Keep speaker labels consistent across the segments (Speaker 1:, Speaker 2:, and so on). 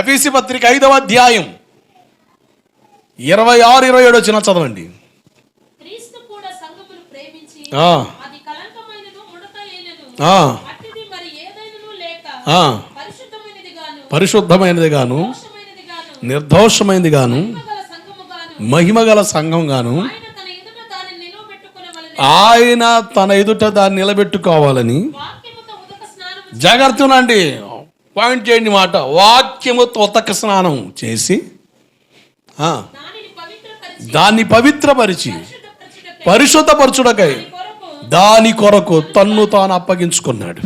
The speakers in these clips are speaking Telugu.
Speaker 1: ఎఫీసి పత్రిక ఐదవ అధ్యాయం. ఇరవై ఆరు ఇరవై ఏడు వచ్చిన చదవండి.
Speaker 2: పరిశుద్ధమైనది గాను
Speaker 1: నిర్దోషమైనది గాను
Speaker 2: మహిమగల
Speaker 1: సంఘం గాను
Speaker 2: ఆయన తన ఎదుట దానిని
Speaker 1: నిలబెట్టుకోవాలని
Speaker 2: స్నానము
Speaker 1: జాగ్రత్తనండి పాయింట్ చేయండి మాట. వాక్యము ఉతక స్నానం చేసి ఆ,
Speaker 2: దాన్ని పవిత్రపరిచి
Speaker 1: పరిశుద్ధపరచుడకై దాని కొరకు తన్ను తాను అప్పగించుకున్నాడు.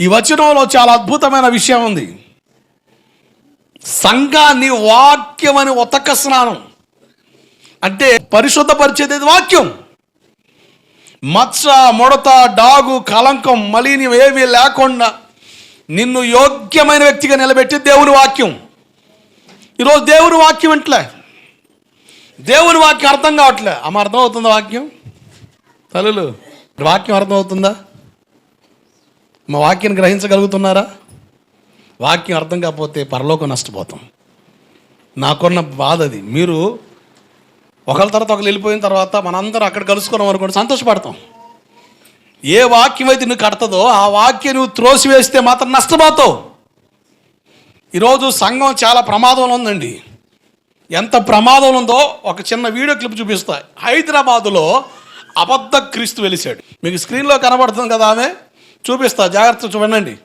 Speaker 1: ఈ వచనంలో చాలా అద్భుతమైన విషయం ఉంది. సంఘాన్ని వాక్యం అని ఉతక స్నానం. అంటే పరిశుద్ధపరిచేది వాక్యం. మత్స ముడత డాగు కలంకం మలినం ఏమీ లేకుండా నిన్ను యోగ్యమైన వ్యక్తిగా నిలబెట్టి దేవుని వాక్యం. ఈరోజు దేవుని వాక్యం ఇంట్లే దేవుని వాక్యం అర్థం కావట్లే. అమ్మ అర్థం అవుతుందా వాక్యం? తల్లులు వాక్యం అర్థం అవుతుందా? మా వాక్యం గ్రహించగలుగుతున్నారా? వాక్యం అర్థం కాకపోతే పరలోకం నష్టపోతాం. నాకున్న బాధ అది. మీరు ఒకరి తర్వాత ఒకరు వెళ్ళిపోయిన తర్వాత మనందరం అక్కడ కలుసుకున్నాం అనుకోండి సంతోషపడతాం. ఏ వాక్యం అయితే నువ్వు కడతదో ఆ వాక్యం నువ్వు త్రోసివేస్తే మాత్రం నష్టపోతావు. ఈరోజు సంఘం చాలా ప్రమాదంలో ఉందండి. ఎంత ప్రమాదం ఉందో ఒక చిన్న వీడియో క్లిప్ చూపిస్తా. హైదరాబాదులో అబద్ధ క్రీస్తు వెలిశాడు. మీకు స్క్రీన్లో కనబడుతుంది కదా ఆమె? చూపిస్తా జాగ్రత్త చూడండి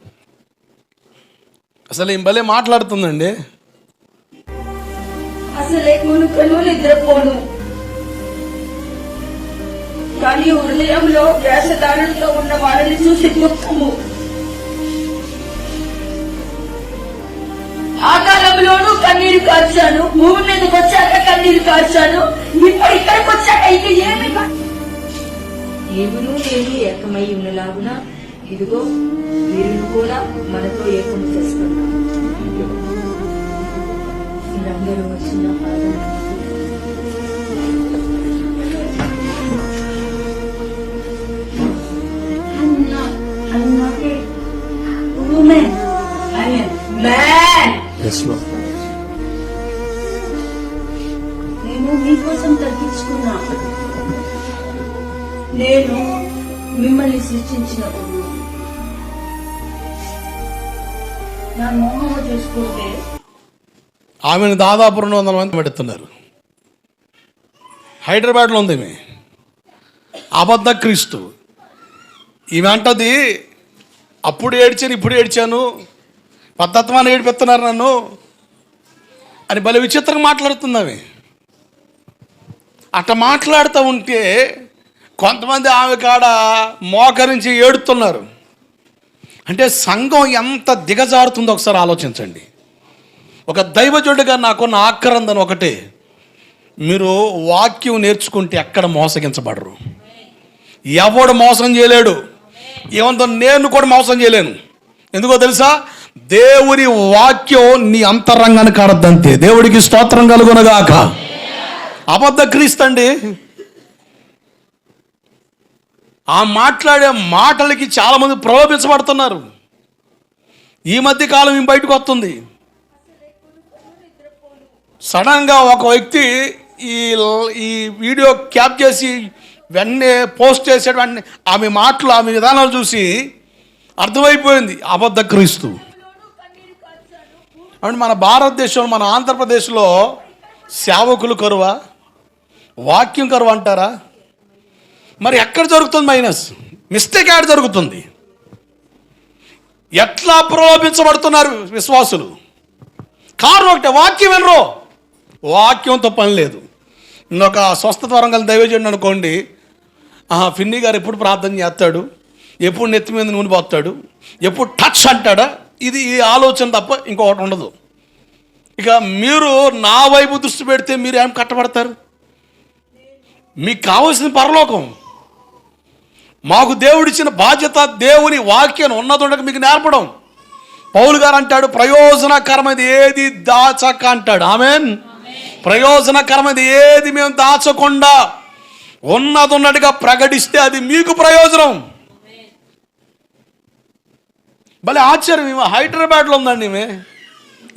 Speaker 1: అసలు ఏం భలే మాట్లాడుతుందండి.
Speaker 3: లేకును మునుకను నిద్రపోను. కానీ హృదయంలో వేషధారణలో ఉన్న వారిని చూసి దుఃఖము ఆ కాలంలోనూ కన్నీరు కార్చాను భూమి మీదకి వచ్చాక కన్నీరు కార్చాను ఇప్పుడు ఇక్కడికి వచ్చాక ఇక ఏమి కా- దేవుడు నేను ఏకమై ఉన్నలాగున ఇదిగో వీరిని కూడా మనతో ఏకం చేస్తున్నాను. Am man. నేను మీకోసం తగ్గించుకున్నా నేను మిమ్మల్ని సృష్టించినప్పుడు నా మోహము చూసుకుంటే
Speaker 1: ఆమెను దాదాపు రెండు వందల మంది పెడుతున్నారు హైదరాబాద్లో ఉంది ఈమె. అబద్ధ క్రీస్తు. ఈమె అంటది అప్పుడు ఏడ్చాను ఇప్పుడు ఏడ్చాను. పద్ధత్వాన్ని ఏడిపెత్తున్నారు నన్ను. అని భలే విచిత్రంగా మాట్లాడుతుంది ఆమె. అట్లా మాట్లాడుతూ ఉంటే కొంతమంది ఆమె కాడ మోకరించి ఏడుతున్నారు. అంటే సంఘం ఎంత దిగజారుతుందో ఒకసారి ఆలోచించండి. ఒక దైవజుడిగా నాకున్న ఆక్రందన ఒకటే. మీరు వాక్యం నేర్చుకుంటే ఎక్కడ మోసగించబడరు. ఎవడు మోసం చేయలేడు. ఏమంతో నేను కూడా మోసం చేయలేను. ఎందుకో తెలుసా? దేవుని వాక్యం నీ అంతరంగానికి ఆడద్దంతే దేవుడికి స్తోత్రం కలుగునగాక. అబద్ధ క్రీస్తండి. ఆ మాట్లాడే మాటలకి చాలామంది ప్రలోభించబడుతున్నారు. ఈ మధ్య కాలం బయటకు వస్తుంది. సడన్గా ఒక వ్యక్తి ఈ ఈ వీడియో క్యాప్ చేసి వెన్నే పోస్ట్ చేసాడు వెంటనే ఆమె మాటలు ఆమె విధానాలు చూసి అర్థమైపోయింది. అబద్ధ క్రీస్తు. అంటే మన భారతదేశంలో మన ఆంధ్రప్రదేశ్లో సేవకులు కరువా? వాక్యం కరువు అంటారా? మరి ఎక్కడ జరుగుతుంది మైనస్? మిస్టేక్ ఎక్కడ జరుగుతుంది? ఎట్లా ప్రలోభించబడుతున్నారు విశ్వాసులు? కారణం ఒకటే వాక్యం వినరు. వాక్యంతో పని లేదు. ఒక స్వస్థత వరంగల్ దైవజండి అనుకోండి ఆహా, ఫిన్ని గారు ఎప్పుడు ప్రార్థన చేస్తాడు? ఎప్పుడు నెత్తి మీద నూనె పోతాడు ఎప్పుడు టచ్ అంటాడా? ఇది ఈ ఆలోచన తప్ప ఇంకొకటి ఉండదు. ఇక మీరు నా వైపు దృష్టి పెడితే మీరు ఏం కట్టబడతారు? మీకు కావాల్సిన పరలోకం. మాకు దేవుడిచ్చిన బాధ్యత దేవుని వాక్యం ఉన్నదుండక మీకు నేర్పడం. పౌలు గారు అంటాడు ప్రయోజనకరమైనది ఏది దాచక అంటాడు. ఆమెన్. ప్రయోజనకరమైనది ఏది మేము దాచకుండా ఉన్నది ఉన్నట్టుగా ప్రకటిస్తే అది మీకు ప్రయోజనం. భలే ఆశ్చర్యం ఈమె హైదరాబాద్లో ఉందండి ఈమె.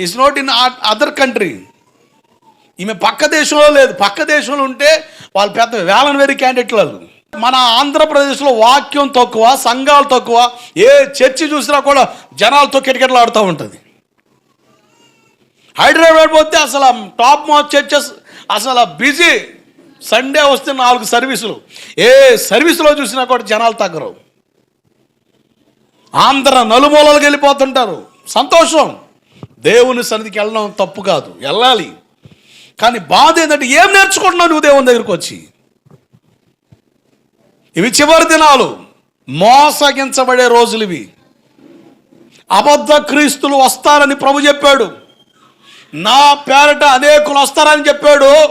Speaker 1: It's not in other country ఈమె పక్క దేశంలో లేదు. పక్క దేశంలో ఉంటే వాళ్ళు పెద్ద వేలన వేరే క్యాండిడేట్లు వాళ్ళు మన ఆంధ్రప్రదేశ్లో వాక్యం తక్కువ సంఘాలు తక్కువ ఏ చర్చి చూసినా కూడా జనాలతో కిటకిటలాడుతూ ఉంటుంది. హైదరాబాద్ పోతే అసలు టాప్ మోస్ట్ చర్చెస్ అసలు బిజీ. సండే వస్తే నాలుగు సర్వీసులు. ఏ సర్వీసులో చూసినా కూడా జనాలు తగ్గరు. ఆంధ్ర నలుమూలలకు వెళ్ళిపోతుంటారు. సంతోషం. దేవుని సన్నిధికి వెళ్ళడం తప్పు కాదు. వెళ్ళాలి. కానీ బాధ ఏంటంటే ఏం నేర్చుకుంటున్నావు నువ్వు దేవుని దగ్గరికి వచ్చి? ఇవి చివరి దినాలు. మోసగించబడే రోజులు ఇవి. అబద్ధ క్రీస్తులు వస్తారని ప్రభు చెప్పాడు. నా పేరట అనేకులు వస్తారని చెప్పాడు.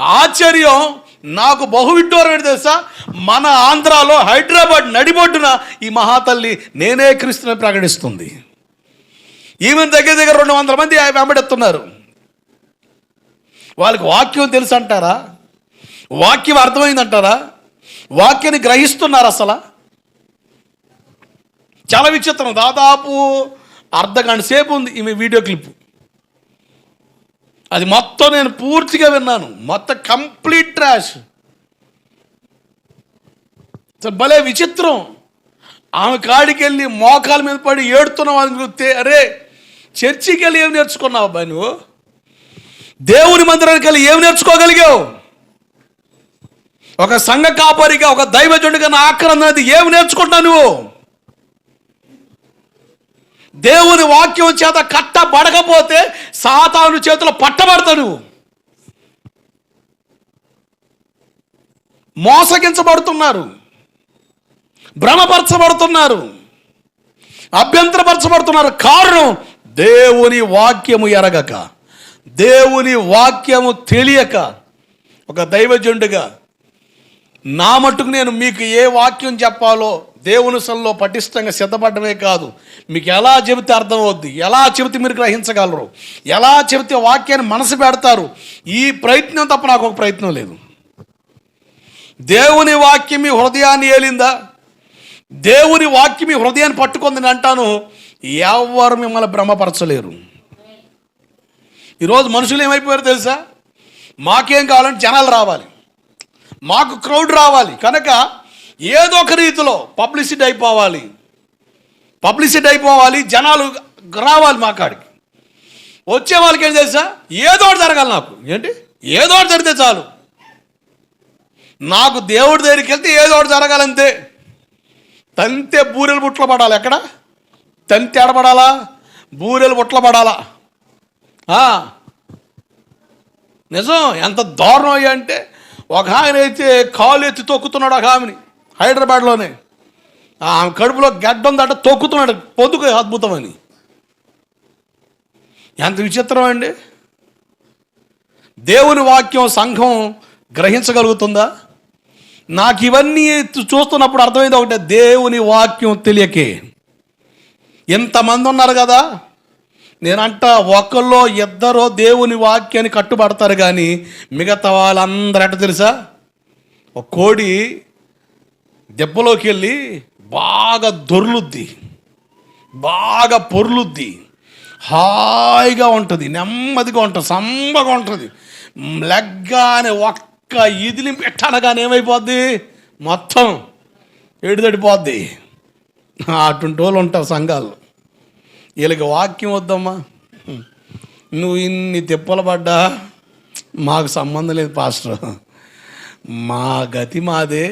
Speaker 1: ఆశ్చర్యం నాకు బహు విడ్డూరం తెలుసా? మన ఆంధ్రాలో హైదరాబాద్ నడిబొడ్డున ఈ మహాతల్లి నేనే క్రీస్తుని ప్రకటిస్తుంది. ఈమె దగ్గర దగ్గర రెండు వందల మంది వెంబడెత్తున్నారు. వాళ్ళకి వాక్యం తెలుసు అంటారా? వాక్యం అర్థమైందంటారా? వాక్యాన్ని గ్రహిస్తున్నారు అసలు? చాలా విచిత్రం. దాదాపు అర్ధ గంట సేపు ఉంది ఈమె వీడియో క్లిప్. అది మొత్తం నేను పూర్తిగా విన్నాను. మొత్తం కంప్లీట్ ట్రాష్. భలే విచిత్రం. ఆమె కాడికి వెళ్ళి మోకాల మీద పడి ఏడుతున్నావు అని చూస్తే అరే చర్చికి వెళ్ళి ఏం నేర్చుకున్నావు అబ్బాయి నువ్వు? దేవుని మందిరానికి వెళ్ళి ఏం నేర్చుకోగలిగావు? ఒక సంఘ కాపరిగా ఒక దైవజుడిగా నా ఆక్రమణది ఏమి నేర్చుకుంటావు నువ్వు? దేవుని వాక్యం చేత కట్టబడకపోతే సాతాను చేతులు పట్టబడతావు నువ్వు మోసగించబడుతున్నారు. భ్రమపరచబడుతున్నారు. అభ్యంతరపరచబడుతున్నారు. కారణం దేవుని వాక్యము ఎరగక. దేవుని వాక్యము తెలియక. ఒక దైవజుండుగా నా మట్టుకు నేను మీకు ఏ వాక్యం చెప్పాలో దేవుని సల్లో పటిష్టంగా సిద్ధపడమే కాదు. మీకు ఎలా చెబితే అర్థమవుద్ది. ఎలా చెబితే మీరు గ్రహించగలరు. ఎలా చెబితే వాక్యాన్ని మనసు పెడతారు. ఈ ప్రయత్నం తప్ప నాకు ఒక ప్రయత్నం లేదు. దేవుని వాక్యం మీ హృదయాన్ని ఏలిందా? దేవుని వాక్యం మీ హృదయాన్ని పట్టుకుంది అంటాను. ఎవరు మిమ్మల్ని భ్రమపరచలేరు. ఈరోజు మనుషులు ఏమైపోయారు తెలుసా? మాకేం కావాలంటే జనాలు రావాలి. మాకు క్రౌడ్ రావాలి. కనుక ఏదో ఒక రీతిలో పబ్లిసిటీ అయిపోవాలి. పబ్లిసిటీ అయిపోవాలి. జనాలు రావాలి మా కాడికి. వచ్చే వాళ్ళకి ఏం తెలుసా? ఏదో ఒకటి జరగాలి నాకు. ఏంటి? ఏదో ఒకటి జరిగితే చాలు. నాకు దేవుడి దగ్గరికి వెళ్తే ఏదో ఒకటి జరగాలంతే. తంతే బూరెలు బుట్ల పడాలి. ఎక్కడ? తంతి ఎడబడాలా బూరెలు బుట్ల పడాలా? నిజం. ఎంత దారుణం అయ్యా అంటే ఒక ఆయన అయితే కాలు ఎత్తి తొక్కుతున్నాడు ఒక ఆమెని హైదరాబాద్లోనే. ఆమె కడుపులో గడ్డ దాట తొక్కుతున్నాడు పొద్దుకు అద్భుతం అని. ఎంత విచిత్రం అండి. దేవుని వాక్యం సంఘం గ్రహించగలుగుతుందా? నాకు ఇవన్నీ చూస్తున్నప్పుడు అర్థమైంది ఒకటే దేవుని వాక్యం తెలియకే. ఎంతమంది ఉన్నారు కదా? నేనంట ఒకళ్ళో ఇద్దరో దేవుని వాక్యాన్ని కట్టుబడతారు కానీ మిగతా వాళ్ళందరూ ఎట్ట తెలుసా? ఒక కోడి దెబ్బలోకి వెళ్ళి బాగా దొర్లుద్ది. బాగా పొర్లుద్ది. హాయిగా ఉంటుంది నెమ్మదిగా ఉంటుంది సంబగా ఉంటుంది. లెగ్గానే ఒక్క ఇదిలి పెట్టనగానే ఏమైపోద్ది? మొత్తం ఏడుదడిపోద్ది. అటువంటి వాళ్ళు ఉంటారు సంఘాలు వీళ్ళకి వాక్యం వద్దమ్మా. నువ్వు ఇన్ని తిప్పలు పడ్డా? మాకు సంబంధం లేదు పాస్టర్. మా గతి మాదే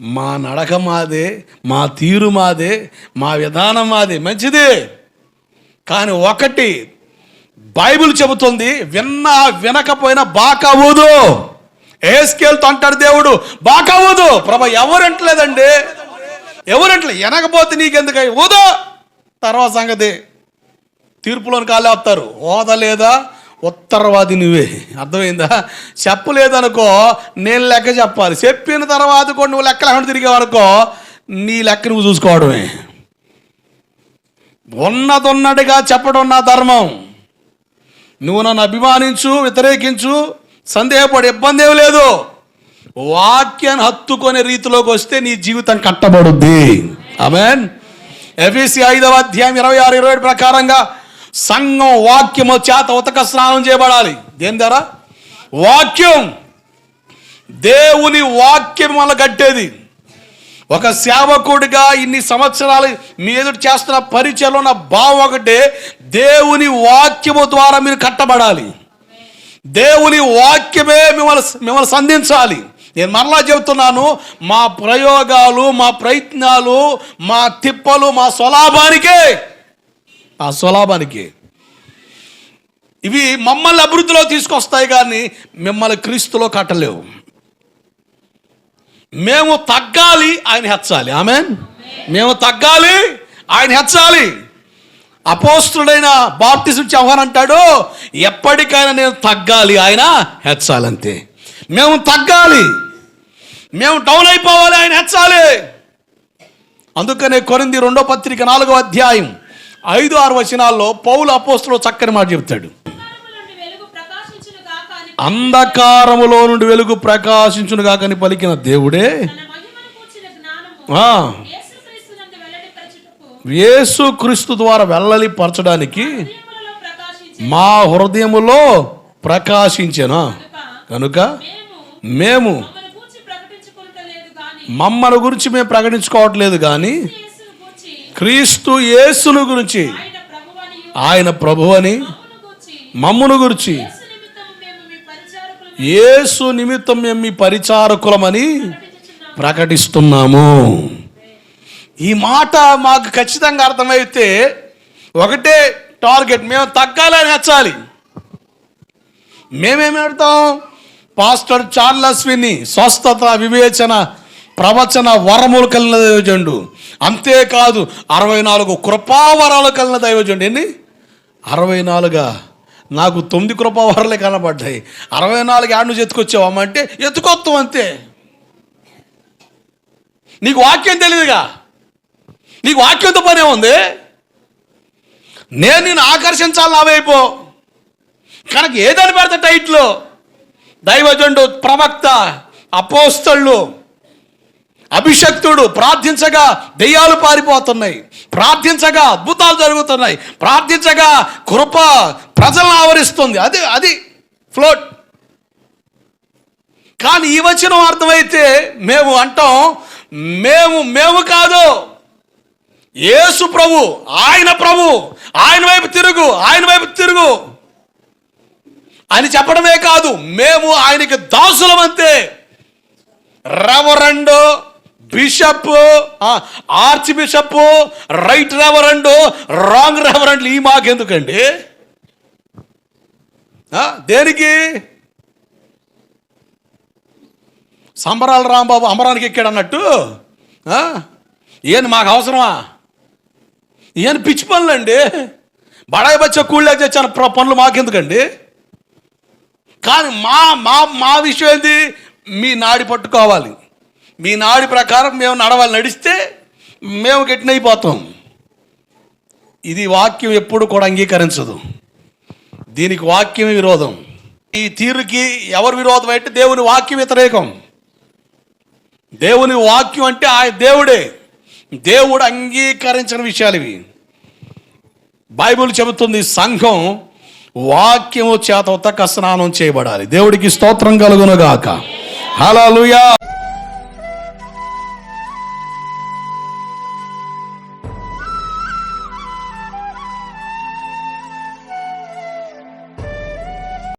Speaker 1: మా నడక మాదే మా తీరు మాదే మా విధానం మాదే మంచిదే. కానీ ఒకటి బైబిల్ చెబుతుంది విన్నా వినకపోయినా బాకవ్వదు ఏస్కేల్తో అంటాడు దేవుడు బాకవ్వదు ఊదు. ప్రభ ఎవరంటలేదండి ఎవరంటలే వినకపోతే నీకెందుకు ఊదో. తర్వాత సంగతి తీర్పులోని కాలే వస్తారు. హోదా లేదా ఉత్తరవాది నువ్వే. అర్థమైందా? చెప్పలేదనుకో నేను లెక్క చెప్పాలి. చెప్పిన తర్వాత కూడా నువ్వు లెక్క లేకుండా తిరిగేవనుకో నీ లెక్క నువ్వు చూసుకోవడమే. ఉన్నదొన్నట్టుగా చెప్పడం నా ధర్మం. నువ్వు నన్ను అభిమానించు వ్యతిరేకించు సందేహపడి ఇబ్బంది ఏమి లేదు. వాక్యాన్ని హత్తుకునే రీతిలోకి వస్తే నీ జీవితం కట్టబడుద్ది. ఆమెన్? ఎఫీసీ ఐదవ అధ్యాయం ఇరవై ఆరు ఇరవై ఏడు ప్రకారంగా సంఘం వాక్యము చేత ఉతక స్నానం చేయబడాలి. దేని ద్వారా? వాక్యం. దేవుని వాక్యం వల్ల కట్టేది. ఒక సేవకుడిగా ఇన్ని సంవత్సరాలు మీ ఎదురు చేస్తున్న పరిచయంలో ఉన్న భావం ఒకటే దేవుని వాక్యము ద్వారా మీరు కట్టబడాలి. దేవుని వాక్యమే మిమ్మల్ని మిమ్మల్ని సంధించాలి. నేను మరలా చెబుతున్నాను మా ప్రయోగాలు మా ప్రయత్నాలు మా తిప్పలు మా స్వలాభానికే. ఆ స్వలాభానికి. ఇవి మమ్మల్ని అభివృద్ధిలో తీసుకొస్తాయి కానీ మిమ్మల్ని క్రీస్తులో కట్టలేవు. మేము తగ్గాలి ఆయన హెచ్చాలి. ఆమె మేము తగ్గాలి ఆయన హెచ్చాలి. అపోస్తుడైన బాప్టిజం చౌహాన్ అంటాడు ఎప్పటికైనా నేను తగ్గాలి ఆయన హెచ్చాలంతే. మేము తగ్గాలి. మేము డౌన్ అయిపోవాలి ఆయన హెచ్చాలి అందుకనే కొరింది రెండో పత్రిక నాలుగో అధ్యాయం ఐదు ఆరు వచనాల్లో పౌలు అపోస్తులో చక్కని మాట చెప్తాడు.
Speaker 2: అంధకారములో నుండి వెలుగు ప్రకాశించును కాకని
Speaker 1: అంధకారములో నుండి వెలుగు పలికిన దేవుడే యేసు క్రీస్తు ద్వారా వెళ్ళలి పరచడానికి మా హృదయములో ప్రకాశించెను?
Speaker 2: కనుక మేము
Speaker 1: మేము
Speaker 2: మమ్మల్ని గురించి
Speaker 1: మేము ప్రకటించుకోవట్లేదు కానీ క్రీస్తు యేసును గురించి
Speaker 2: ఆయన
Speaker 1: ప్రభు అని
Speaker 2: మమ్మును గురించి యేసు నిమిత్తం మేము మీ
Speaker 1: పరిచారకులమని ప్రకటిస్తున్నాము. ఈ మాట మాకు ఖచ్చితంగా అర్థమైతే ఒకటే టార్గెట్ మేము తగ్గాలని హెచ్చాలి మేమేమి పెడతాం పాస్టర్ చార్లస్ విని స్వస్థత వివేచన ప్రవచన వరములు కలిగిన దైవజండు. అంతేకాదు అరవై నాలుగు కృపావరాలు కలిగిన దైవజండు. ఎన్ని? అరవై నాలుగా నాకు తొమ్మిది కృపావరాలే కనబడ్డాయి. అరవై నాలుగు ఆడు నుంచి ఎత్తుకొచ్చావమ్మ అంటే ఎత్తుకొత్తాం అంతే. నీకు వాక్యం తెలియదుగా నీకు వాక్యంతో పనే ఉంది? నేను నేను ఆకర్షించాలి నావైపో కనుక ఏదని పెడతా టైట్లో? దైవజండు ప్రవక్త అపోస్తళ్ళు అభిషక్తుడు ప్రార్థించగా దెయ్యాలు పారిపోతున్నాయి. ప్రార్థించగా అద్భుతాలు జరుగుతున్నాయి. ప్రార్థించగా కృప ప్రజలను ఆవరిస్తుంది. అది అది ఫ్లోట్. కానీ ఈ వచనం అర్థమైతే మేము అంటాం మేము మేము కాదు. యేసు ప్రభు ఆయన ప్రభు ఆయన వైపు తిరుగు ఆయన వైపు తిరుగు అని చెప్పడమే కాదు మేము ఆయనకి దాసులం అంతే reverend bishop archbishop right reverend wrong రెవరెండ్లు ఈ మాకెందుకండి? దేనికి? సంబరాల రాంబాబు అమరానికి ఎక్కాడు అన్నట్టు ఏం మాకు అవసరమా? ఏం పిచ్చి పనులండి? బడాయి బచ్చ కూళ్ళ తెచ్చాను పనులు మాకెందుకండి? కానీ మా మా మా విషయం ఏంది? మీ నాడి పట్టుకోవాలి మీ నాడి ప్రకారం మేము నడవాలి నడిస్తే మేము గట్టినైపోతాం ఇది వాక్యం ఎప్పుడు కూడా అంగీకరించదు. దీనికి వాక్యం విరోధం. ఈ తీరుకి ఎవరు విరోధం అంటే దేవుని వాక్యం వ్యతిరేకం. దేవుని వాక్యం అంటే ఆ దేవుడే. దేవుడు అంగీకరించిన విషయాలు ఇవి. బైబిల్ చెబుతుంది సంఘం వాక్యము చేత ఉతక స్నానం చేయబడాలి. దేవుడికి స్తోత్రం కలుగునుగాక హల్లెలూయా!